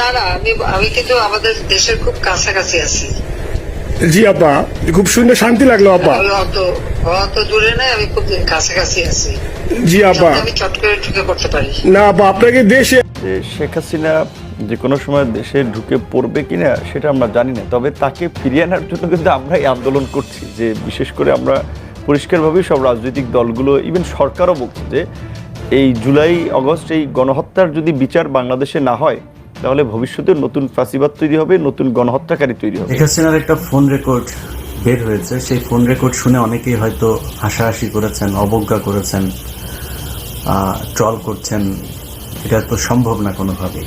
না না আমি আমি কিন্তু আমাদের দেশের খুব কাছাকাছি আছি। জি আপা খুব শুনে শান্তি লাগল আপা। অত দূরে নাই আমি খুব কাছাকাছি আছি। জি আপা। আমি চট করে ঢুকে পড়তে পারি। না আপা আপনাকে দেশে যে শেখ হাসিনা যে কোনো সময় দেশে ঢুকে পড়বে কিনা সেটা আমরা জানি না। তবে তাকে ফিরিয়ে আনার জন্য কিন্তু আমরাই আন্দোলন করছি যে বিশেষ করে আমরা পরিষ্কারভাবেই সব রাজনৈতিক দলগুলো ইভেন সরকারও বলছে যে এই জুলাই আগস্ট এই গণহত্যার যদি বিচার বাংলাদেশে না হয় তাহলে ভবিষ্যতে নতুন ফাঁসিবাদ তৈরি হবে, নতুন গণহত্যাকারী তৈরি হবে। শেখ হাসিনার একটা ফোন রেকর্ড বের হয়েছে। সেই ফোন রেকর্ড শুনে অনেকেই হয়তো হাসাহাসি করেছেন, অবজ্ঞা করেছেন ট্রল করছেন। এটা তো সম্ভব না কোনোভাবেই।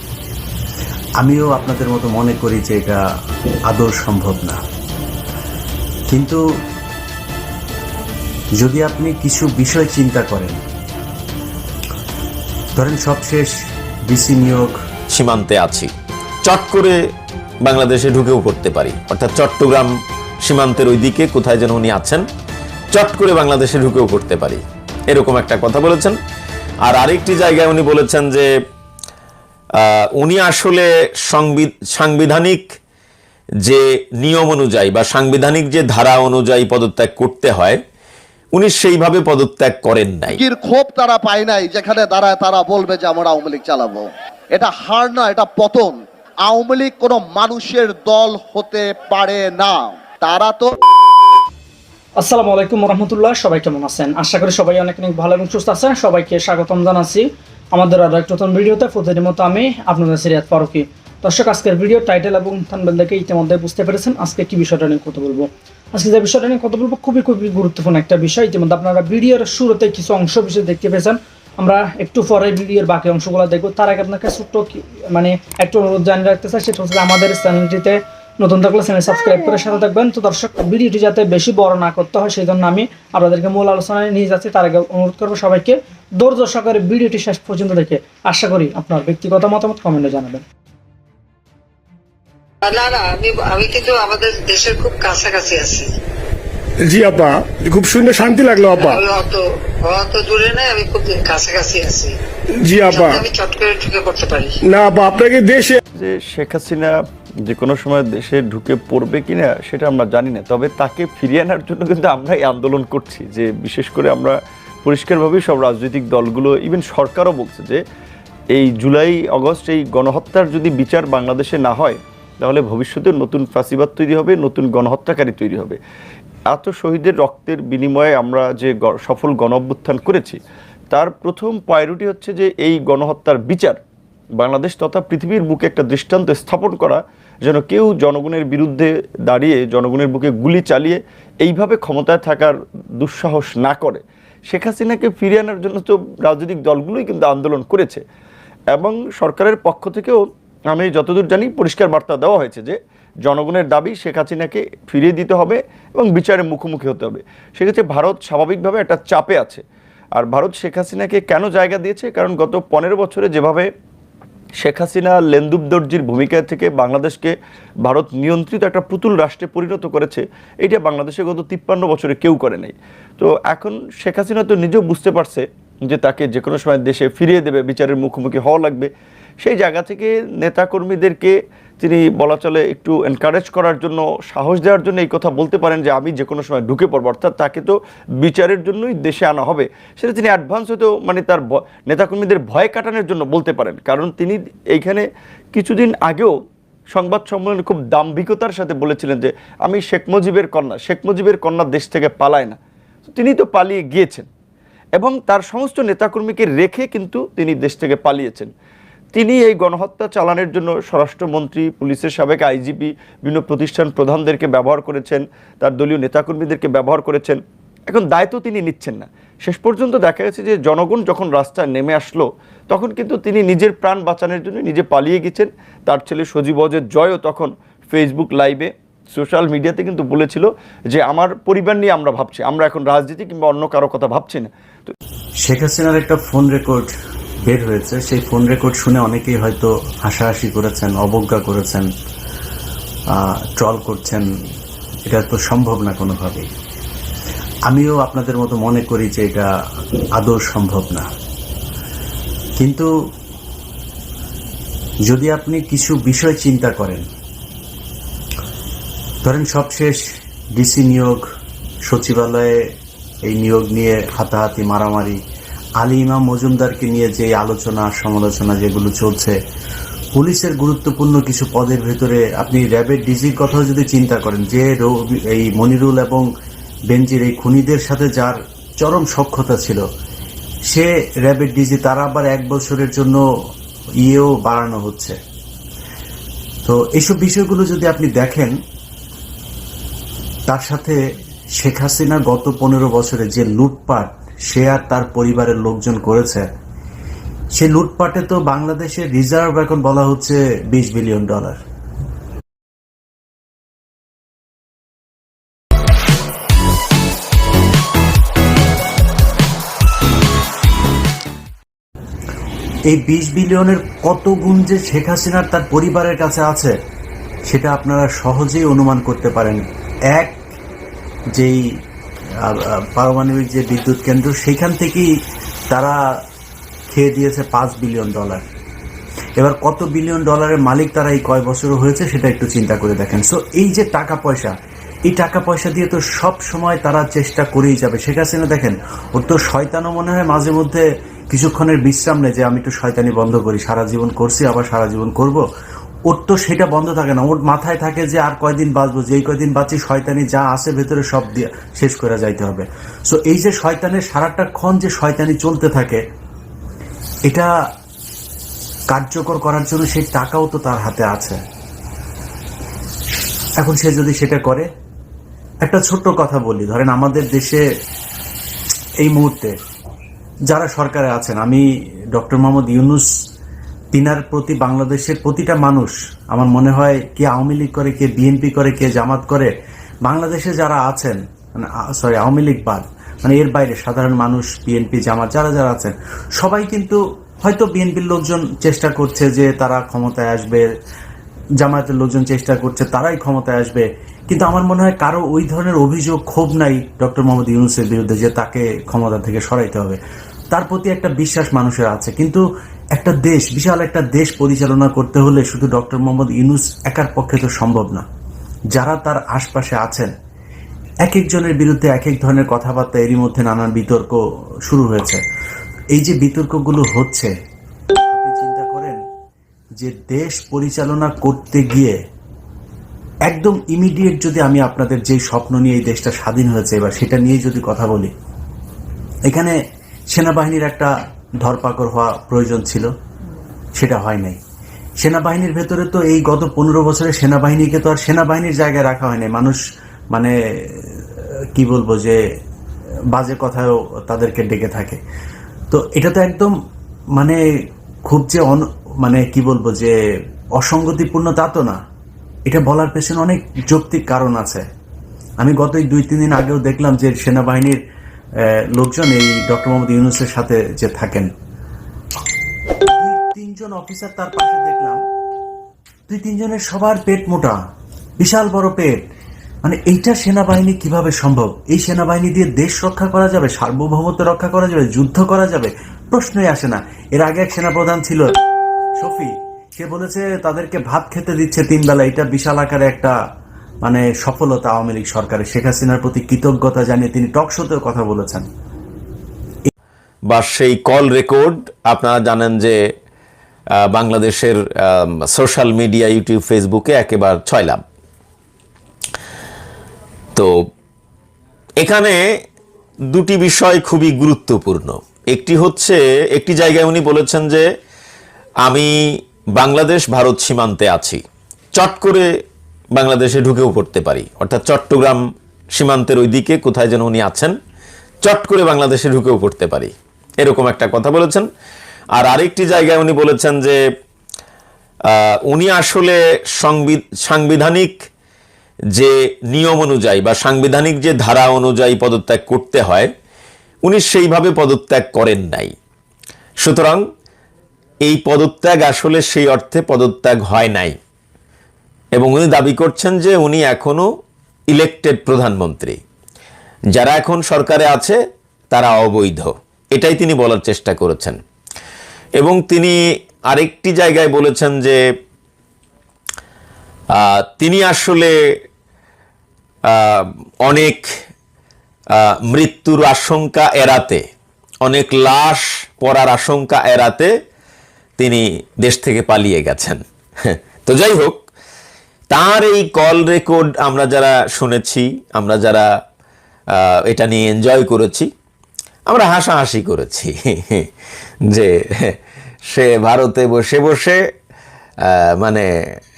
আমিও আপনাদের মতো মনে করি যে এটা আদৌ সম্ভব না। কিন্তু যদি আপনি কিছু বিষয় চিন্তা করেন, ধরেন সবশেষ ডিসি নিয়োগ সীমান্তে আছি। চট করে বাংলাদেশে ঢুকেও পড়তে পারি। অর্থাৎ চট্টগ্রাম সীমান্তের ওই দিকে কোথায় যেন উনি আছেন, চট করে বাংলাদেশে ঢুকেও পড়তে পারি। এরকম একটা কথা বলেছেন। আর আরেকটি জায়গায় উনি বলেছেন যে উনি আসলে সংবিধ- সাংবিধানিক যে নিয়ম অনুযায়ী বা সাংবিধানিক যে ধারা অনুযায়ী পদত্যাগ করতে হয়, উনি সেইভাবে পদত্যাগ করেন নাই। ক্ষোভ তারা পায় নাই, যেখানে দাঁড়ায় তারা বলবে যে আমরা আওয়ামী লীগ চালাবো। এটা হার না, এটা পতন। আওয়ামী লীগ কোনো মানুষের দল হতে পারে না। তারা তো আসসালামু আলাইকুম রহমতুল্লাহ সবাই কেমন আছেন? আশা করি সবাই অনেক অনেক ভালো এবং সুস্থ আছেন। সবাইকে স্বাগতম জানাচ্ছি আমাদের আরও এক নতুন ভিডিওতে। প্রতিদিন মতো আমি আপনাদের সিরিয়াত ফারুকি। দর্শক, আজকের ভিডিও টাইটেল এবং থানবেল দেখে ইতিমধ্যে বুঝতে পেরেছেন। আজকে কি বিষয়টা নিয়ে কথা বলব? আজকে যে বিষয়টা নিয়ে কথা বলব, খুবই খুবই গুরুত্বপূর্ণ একটা বিষয়। ইতিমধ্যে আপনারা ভিডিওর শুরুতে কিছু অংশ বিষয় দেখতে পেয়েছেন। আমরা একটু পরে ভিডিওর বাকি অংশগুলো দেখব। তার আগে আপনাকে ছোট্ট মানে একটু অনুরোধ জানিয়ে রাখতে চাই, সেটা হচ্ছে আমাদের চ্যানেলটিতে নতুন থাকলে চ্যানেল সাবস্ক্রাইব করে সাথে থাকবেন। তো দর্শক, ভিডিওটি যাতে বেশি বড় না করতে হয় সেই জন্য আমি আপনাদেরকে মূল আলোচনায় নিয়ে যাচ্ছি। তার আগে অনুরোধ করব সবাইকে ধৈর্য সহকারে ভিডিওটি শেষ পর্যন্ত দেখে আশা করি আপনার ব্যক্তিগত মতামত কমেন্টে জানাবেন। না না, আমি আমি কিন্তু আমাদের দেশের খুব কাছাকাছি আছি। জি আপা। খুব শুনে শান্তি লাগল আপা। দূরে আমি খুব কাছাকাছি আছি। জি আপা। আমি চট করে ঢুকে পড়তে পারি। না আপা আপনাকে দেশে যে শেখ হাসিনা যে কোনো সময় দেশে ঢুকে পড়বে কিনা সেটা আমরা জানি না। তবে তাকে ফিরিয়ে আনার জন্য কিন্তু আমরাই আন্দোলন করছি। যে বিশেষ করে আমরা পরিষ্কারভাবেই সব রাজনৈতিক দলগুলো ইভেন সরকারও বলছে যে এই জুলাই আগস্ট এই গণহত্যার যদি বিচার বাংলাদেশে না হয় তাহলে ভবিষ্যতে নতুন ফাঁসিবাদ তৈরি হবে নতুন গণহত্যাকারী তৈরি হবে। এত শহীদের রক্তের বিনিময়ে আমরা যে সফল গণ অভ্যুত্থান করেছি, তার প্রথম প্রায়োরিটি হচ্ছে যে এই গণহত্যার বিচার, বাংলাদেশ তথা পৃথিবীর বুকে একটা দৃষ্টান্ত স্থাপন করা, যেন কেউ জনগণের বিরুদ্ধে দাঁড়িয়ে, জনগণের বুকে গুলি চালিয়ে এইভাবে ক্ষমতায় থাকার দুঃসাহস না করে। শেখ হাসিনাকে ফিরিয়ে আনার জন্য তো রাজনৈতিক দলগুলোই কিন্তু আন্দোলন করেছে। এবং সরকারের পক্ষ থেকেও আমি যতদূর জানি পরিষ্কার বার্তা দেওয়া হয়েছে যে জনগণের দাবি শেখ হাসিনাকে ফিরিয়ে দিতে হবে এবং বিচারের মুখোমুখি হতে হবে। সেক্ষেত্রে ভারত স্বাভাবিকভাবে একটা চাপে আছে। আর ভারত শেখ হাসিনাকে কেন জায়গা দিয়েছে? কারণ গত পনেরো বছরে যেভাবে শেখ হাসিনা লেন্দুব দর্জির ভূমিকা থেকে বাংলাদেশকে ভারত নিয়ন্ত্রিত একটা পুতুল রাষ্ট্রে পরিণত করেছে, এটা বাংলাদেশে গত তিপ্পান্ন বছরে কেউ করে নাই। তো এখন শেখ হাসিনা তো নিজেও বুঝতে পারছে যে তাকে যে কোনো সময় দেশে ফিরিয়ে দেবে, বিচারের মুখোমুখি হওয়া লাগবে। সেই জায়গা থেকে নেতাকর্মীদেরকে তিনি বলা চলে একটু এনকারেজ করার জন্য, সাহস দেওয়ার জন্য এই কথা বলতে পারেন যে আমি যে কোনো সময় ঢুকে পড়ব। অর্থাৎ তাকে তো বিচারের জন্যই দেশে আনা হবে। সেটা তিনি অ্যাডভান্স হয়তো মানে তার নেতাকর্মীদের ভয় কাটানোর জন্য বলতে পারেন। কারণ তিনি এইখানে কিছুদিন আগেও সংবাদ সম্মেলনে খুব দাম্ভিকতার সাথে বলেছিলেন যে, আমি শেখ মুজিবের কন্যা, শেখ মুজিবের কন্যা দেশ থেকে পালায় না। তিনি তো পালিয়ে গিয়েছেন। এবং তার সমস্ত নেতাকর্মীকে রেখে কিন্তু তিনি দেশ থেকে পালিয়েছেন। তিনি এই গণহত্যা চালানোর জন্য স্বরাষ্ট্রমন্ত্রী, পুলিশের সাবেক আইজিপি, বিভিন্ন প্রতিষ্ঠান প্রধানদেরকে ব্যবহার করেছেন, তার দলীয় নেতাকর্মীদেরকে ব্যবহার করেছেন। এখন দায়িত্ব তিনি নিচ্ছেন না। শেষ পর্যন্ত দেখা গেছে যে জনগণ যখন রাস্তায় নেমে আসলো, তখন কিন্তু তিনি নিজের প্রাণ বাঁচানোর জন্য নিজে পালিয়ে গেছেন। তার ছেলে সজীব অজের জয়ও তখন ফেসবুক লাইভে সোশ্যাল মিডিয়াতে কিন্তু বলেছিল যে, আমার পরিবার নিয়ে আমরা ভাবছি, আমরা এখন রাজনীতি কিংবা অন্য কারও কথা ভাবছি না। তো শেখ হাসিনার একটা ফোন রেকর্ড বের হয়েছে। সেই ফোন রেকর্ড শুনে অনেকেই হয়তো হাসাহাসি করেছেন, অবজ্ঞা করেছেন ট্রল করছেন। এটা তো সম্ভব না কোনোভাবেই। আমিও আপনাদের মতো মনে করি যে এটা আদৌ সম্ভব না। কিন্তু যদি আপনি কিছু বিষয় চিন্তা করেন, ধরেন সবশেষ ডিসি নিয়োগ, সচিবালয়ে এই নিয়োগ নিয়ে হাতাহাতি মারামারি আলী ইমাম মজুমদারকে নিয়ে যে আলোচনা, সমালোচনা যেগুলো চলছে, পুলিশের গুরুত্বপূর্ণ কিছু পদের ভেতরে আপনি র্যাবের ডিজির কথাও যদি চিন্তা করেন, যে এই মনিরুল এবং বেঞ্জির এই খুনিদের সাথে যার চরম সক্ষতা ছিল, সে র্যাবের ডিজি, তারা আবার এক বছরের জন্য ইয়েও বাড়ানো হচ্ছে। তো এইসব বিষয়গুলো যদি আপনি দেখেন, তার সাথে শেখ হাসিনা গত পনেরো বছরে যে লুটপাট সে আর তার পরিবারের লোকজন করেছে। সে লুটপাটে তো বাংলাদেশের রিজার্ভ এখন বলা হচ্ছে বিশ বিলিয়ন ডলার। এই বিশ বিলিয়নের কত গুণ যে শেখ হাসিনার তার পরিবারের কাছে আছে, সেটা আপনারা সহজেই অনুমান করতে পারেন। এক, যেই পারমাণবিক যে বিদ্যুৎ কেন্দ্র, সেখান থেকেই তারা খেয়ে দিয়েছে পাঁচ বিলিয়ন ডলার। এবার কত বিলিয়ন ডলারের মালিক তারা এই কয় বছর হয়েছে, সেটা একটু চিন্তা করে দেখেন। সো এই যে টাকা পয়সা, এই টাকা পয়সা দিয়ে তো সব সময় তারা চেষ্টা করেই যাবে। শেখ হাসিনা দেখেন, ওর তো শয়তানও মনে হয় মাঝে মধ্যে কিছুক্ষণের বিশ্রাম নেই যে, আমি একটু শয়তানি বন্ধ করি, সারা জীবন করছি, আবার সারা জীবন করব। ওর তো সেটা বন্ধ থাকে না। ওর মাথায় থাকে যে আর কয়দিন বাঁচবো, যেই কয়দিন বাঁচি শয়তানি যা আছে ভেতরে সব দিয়ে শেষ করে যাইতে হবে। সো এই যে শয়তানের সারাটা ক্ষণ যে শয়তানি চলতে থাকে, এটা কার্যকর করার জন্য সেই টাকাও তো তার হাতে আছে। এখন সে যদি সেটা করে, একটা ছোট্ট কথা বলি। ধরেন আমাদের দেশে এই মুহূর্তে যারা সরকারে আছেন, আমি ডক্টর মোহাম্মদ ইউনুস তিনার প্রতি বাংলাদেশের প্রতিটা মানুষ, আমার মনে হয় কে আওয়ামী লীগ করে, কে বিএনপি করে, কে জামাত করে, বাংলাদেশে যারা আছেন মানে সরি আওয়ামী লীগ বাদ মানে এর বাইরে সাধারণ মানুষ, বিএনপি, জামাত, যারা যারা আছেন, সবাই কিন্তু হয়তো বিএনপির লোকজন চেষ্টা করছে যে তারা ক্ষমতায় আসবে, জামায়াতের লোকজন চেষ্টা করছে, তারাই ক্ষমতায় আসবে, কিন্তু আমার মনে হয় কারও ওই ধরনের অভিযোগ ক্ষোভ নাই ডক্টর মোহাম্মদ ইউনুসের বিরুদ্ধে যে তাকে ক্ষমতা থেকে সরাইতে হবে। তার প্রতি একটা বিশ্বাস মানুষের আছে, কিন্তু একটা দেশ, বিশাল একটা দেশ পরিচালনা করতে হলে শুধু ডক্টর মোহাম্মদ ইউনুস একার পক্ষে তো সম্ভব না। যারা তার আশপাশে আছেন, এক একজনের বিরুদ্ধে এক এক ধরনের কথাবার্তা এরই মধ্যে নানান বিতর্ক শুরু হয়েছে। এই যে বিতর্কগুলো হচ্ছে, আপনি চিন্তা করেন যে দেশ পরিচালনা করতে গিয়ে একদম ইমিডিয়েট যদি আমি আপনাদের যে স্বপ্ন নিয়ে এই দেশটা স্বাধীন হয়েছে, এবার সেটা নিয়ে যদি কথা বলি। এখানে সেনাবাহিনীর একটা ধরপাকড় হওয়া প্রয়োজন ছিল, সেটা হয় নাই। সেনাবাহিনীর ভেতরে তো এই গত পনেরো বছরে সেনাবাহিনীকে তো আর সেনাবাহিনীর জায়গায় রাখা হয়নি মানুষ মানে কি বলব যে, বাজে কথাও তাদেরকে ডেকে থাকে। তো এটা তো একদম মানে খুব যে অন- মানে কি বলব যে, অসঙ্গতিপূর্ণ তা তো না। এটা বলার পেছনে অনেক যৌক্তিক কারণ আছে। আমি গত দুই, তিন দিন আগেও দেখলাম যে সেনাবাহিনীর লোকজন এই ডক্টর মোহাম্মদ ইউনুসের সাথে যে থাকেন। তিনজন অফিসার তার পাশে দেখলাম। দুই, তিনজনের সবার পেট মোটা, বিশাল বড় পেট। মানে এইটা সেনাবাহিনী কীভাবে সম্ভব? এই সেনাবাহিনী দিয়ে দেশ রক্ষা করা যাবে, সার্বভৌমত্ব রক্ষা করা যাবে, যুদ্ধ করা যাবে? প্রশ্নই আসে না। এর আগে এক সেনাপ্রধান ছিল, শফি। সে বলেছে, তাদেরকে ভাত খেতে দিচ্ছে তিন বেলা এটা বিশাল আকারে একটা মানে সফলতা আওয়ামী লীগ সরকারের। শেখ হাসিনার প্রতি কৃতজ্ঞতা জানিয়ে তিনি টক শোতেও কথা বলেছেন। বা সেই কল রেকর্ড, আপনারা জানেন যে বাংলাদেশের সোশ্যাল মিডিয়া, ইউটিউব, ফেসবুকে একেবারে ছয়লাম। তো এখানে দুটি বিষয় খুবই গুরুত্বপূর্ণ। একটি হচ্ছে, একটি জায়গায় উনি বলেছেন যে, আমি বাংলাদেশ ভারত সীমান্তে আছি। চট করে বাংলাদেশে ঢুকেও পড়তে পারি। অর্থাৎ চট্টগ্রাম সীমান্তের ওই দিকে কোথায় যেন উনি আছেন, চট করে বাংলাদেশে ঢুকেও পড়তে পারি। এরকম একটা কথা বলেছেন। আর আরেকটি জায়গায় উনি বলেছেন যে উনি আসলে সাংবিধানিক যে নিয়ম অনুযায়ী বা সাংবিধানিক যে ধারা অনুযায়ী পদত্যাগ করতে হয়, উনি সেইভাবে পদত্যাগ করেন নাই। সুতরাং এই পদত্যাগ আসলে সেই অর্থে পদত্যাগ হয় নাই। এবং উনি দাবি করছেন যে উনি এখনও ইলেকটেড প্রধানমন্ত্রী। যারা এখন সরকারে আছে, তারা অবৈধ। এটাই তিনি বলার চেষ্টা করেছেন। এবং তিনি আরেকটি জায়গায় বলেছেন যে তিনি আসলে অনেক মৃত্যুর আশঙ্কা এড়াতে, অনেক লাশ পড়ার আশঙ্কা এড়াতে তিনি দেশ থেকে পালিয়ে গেছেন। তো যাই হোক তার এই কল রেকর্ড আমরা যারা শুনেছি, আমরা যারা এটা নিয়ে এনজয় করেছি, আমরা হাসাহাসি করেছি যে সে ভারতে বসে বসে মানে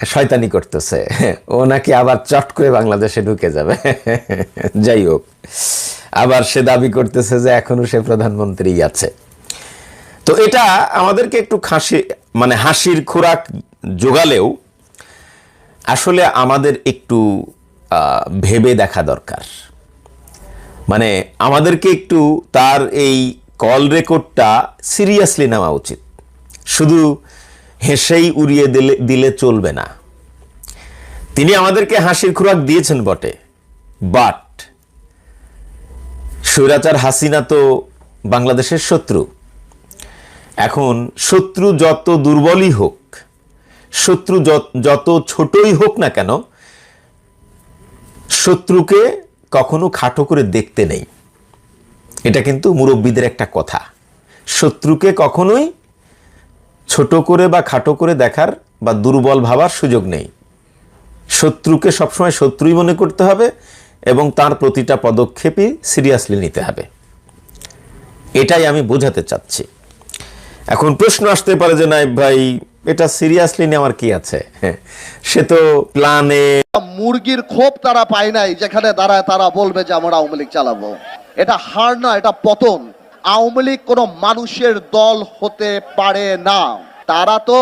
শয়তানি করতেছে। ও নাকি আবার চট করে বাংলাদেশে ঢুকে যাবে। যাই হোক, আবার সে দাবি করতেছে যে এখনও সে প্রধানমন্ত্রী আছে। তো এটা আমাদেরকে একটু খাসি মানে হাসির খোরাক জোগালেও আসলে আমাদের একটু ভেবে দেখা দরকার। মানে আমাদেরকে একটু তার এই কল রেকর্ডটা সিরিয়াসলি নেওয়া উচিত। শুধু হেসেই উড়িয়ে দিলে দিলে চলবে না। তিনি আমাদেরকে হাসির খোরাক দিয়েছেন বটে। বাট স্বৈরাচার হাসিনা তো বাংলাদেশের শত্রু। এখন শত্রু যত দুর্বলই হোক শত্রু যত- ছোটই হোক না কেন, শত্রুকে কখনো খাটো করে দেখতে নেই। এটা কিন্তু মুরব্বীদের একটা কথা। শত্রুকে কখনোই ছোট করে বা খাটো করে দেখার বা দুর্বল ভাবার সুযোগ নেই। শত্রুকে সবসময় শত্রুই মনে করতে হবে এবং তার প্রতিটা পদক্ষেপই সিরিয়াসলি নিতে হবে। এটাই আমি বোঝাতে চাচ্ছি। এখন প্রশ্ন আসতে পারে যে নাই ভাই এটা সিরিয়াসলি নেওয়ার কি আছে? হ্যাঁ, সে তো প্ল্যানে মুরগির খোপ তারা পায় নাই যেখানে দাঁড়ায় তারা বলবে যে আমরা আওয়ামী লীগ চালাবো। এটা হার না এটা পতন। আওয়ামী লীগ কোনো মানুষের দল হতে পারে না। তারা তো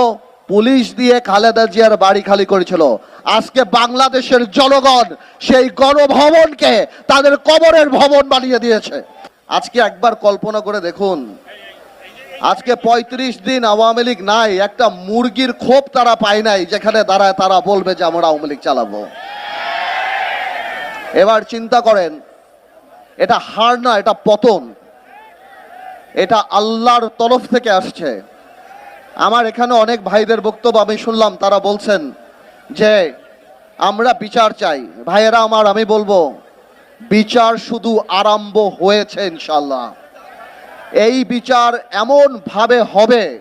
পুলিশ দিয়ে খালেদা জিয়ার বাড়ি খালি করেছিল। আজকে বাংলাদেশের জনগণ সেই গণভবনকে তাদের কবরের ভবন বানিয়ে দিয়েছে। আজকে একবার কল্পনা করে দেখুন আজকে ৩৫ দিন আওয়ামী লীগ নাই, একটা মুরগির ক্ষোভ তারা পায় নাই, যেখানে দাঁড়ায় তারা বলবে যে আমরা আওয়ামী লীগ চালাবো। এবার চিন্তা করেন, এটা হার না, এটা পতন। এটা আল্লাহর তরফ থেকে আসছে। আমার এখানে অনেক ভাইদের বক্তব্য আমি শুনলাম, তারা বলছেন যে, আমরা বিচার চাই। ভাইয়েরা আমার, আমি বলব, বিচার শুধু আরম্ভ হয়েছে ইনশাল্লাহ এই বিচার এমন ভাবে হবে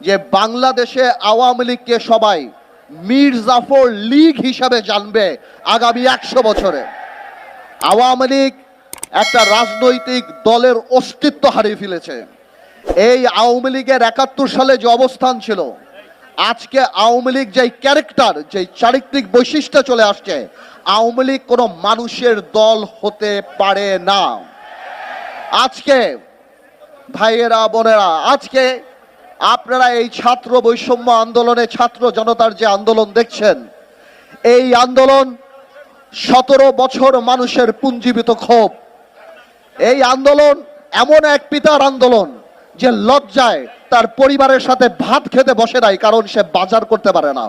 যে বাংলাদেশে আওয়ামী লীগকে সবাই মীর জাফর লীগ হিসাবে জানবে আগামী একশো বছরে। আওয়ামী লীগ একটা রাজনৈতিক দলের অস্তিত্ব হারিয়ে ফেলেছে। এই আওয়ামী লীগের একাত্তর সালে যে অবস্থান ছিল, আজকে আওয়ামী লীগ যেই ক্যারেক্টার, যেই চারিত্রিক বৈশিষ্ট্য চলে আসছে, আওয়ামী লীগ কোনো মানুষের দল হতে পারে না। আজকে ভাইয়েরা, বোনেরা, আজকে আপনারা এই ছাত্র বৈষম্য আন্দোলনে, ছাত্র জনতার যে আন্দোলন দেখছেন, এই আন্দোলন সতেরো বছর মানুষের পুঞ্জীবিত ক্ষোভ। এই আন্দোলন এমন এক পিতার আন্দোলন যে লজ্জায় তার পরিবারের সাথে ভাত খেতে বসে নাই, কারণ সে বাজার করতে পারে না।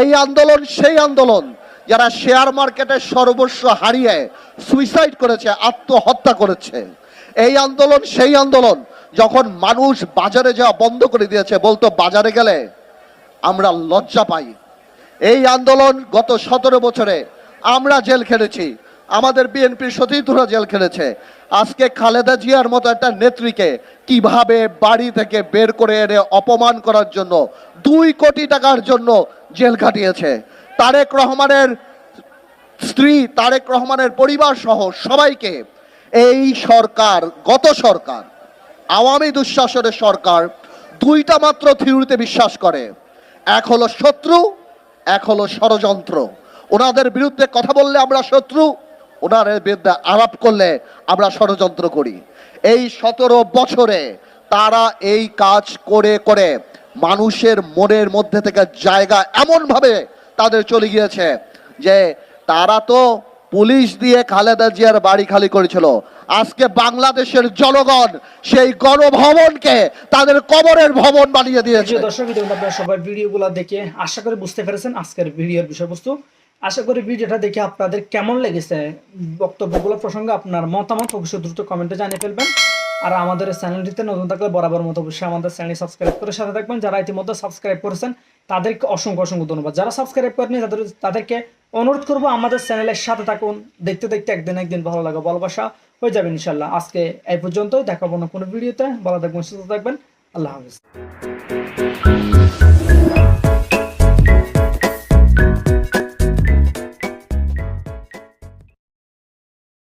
এই আন্দোলন সেই আন্দোলন যারা শেয়ার মার্কেটের সর্বস্ব হারিয়ে সুইসাইড করেছে, আত্মহত্যা করেছে। এই আন্দোলন, সেই আন্দোলন যখন মানুষ বাজারে যাওয়া বন্ধ করে দিয়েছে, বলতো বাজারে গেলে আমরা লজ্জা পাই। এই আন্দোলন গত সতেরো বছরে আমরা জেল খেলেছি আমাদের বিএনপির সতীর্থরা জেল খেলেছে আজকে খালেদা জিয়ার মতো একটা নেত্রীকে কীভাবে বাড়ি থেকে বের করে এনে অপমান করার জন্য, দুই কোটি টাকার জন্য জেল কাটিয়েছে তারেক রহমানের স্ত্রী, তারেক রহমানের পরিবার সহ সবাইকে এই সরকার, গত সরকার, আওয়ামী দুঃশাসনের সরকার দুইটা মাত্র থিওরিতে বিশ্বাস করে। এক হলো শত্রু, এক হলো ষড়যন্ত্র। ওনাদের বিরুদ্ধে কথা বললে আমরা শত্রু, ওনাদের বিরুদ্ধে আলাপ করলে আমরা ষড়যন্ত্র করি। এই সতেরো বছরে তারা এই কাজ করে করে মানুষের মনের মধ্যে থেকে জায়গা এমনভাবে তাদের চলে গিয়েছে যে তারা তো পুলিশ দিয়ে খালেদা জিয়ার বাড়ি খালি করেছিল। আজকে বাংলাদেশের জনগণ সেই গণভবনকে তাদের কবরের ভবন বানিয়ে দিয়েছে। দর্শক আপনারা সবাই ভিডিওগুলো দেখে আশা করি বুঝতে পেরেছেন আজকের ভিডিওর বিষয়বস্তু। আশা করি ভিডিওটা দেখে আপনাদের কেমন লেগেছে বক্তব্যগুলো প্রসঙ্গে আপনার মতামত অবশ্যই দ্রুত কমেন্টে জানিয়ে ফেলবেন। আর আমাদের চ্যানেলটিতে নতুন থাকলে বরাবর মতো অবশ্যই আমাদের চ্যানেল সাবস্ক্রাইব করে সাথে থাকবেন। যারা ইতিমধ্যে সাবস্ক্রাইব করেছেন তাদেরকে অসংখ্য অসংখ্য ধন্যবাদ। যারা সাবস্ক্রাইব করেনি তাদের তাদেরকে অনুরোধ করব আমাদের চ্যানেলের সাথে থাকুন। দেখতে দেখতে একদিন একদিন ভালো লাগা ভালোবাসা হয়ে যাবে ইনশাল্লাহ। আজকে এই পর্যন্তই দেখাবো না কোনো ভিডিওতে। ভালো থাকবেন, সুস্থ থাকবেন। আল্লাহ হাফিজ।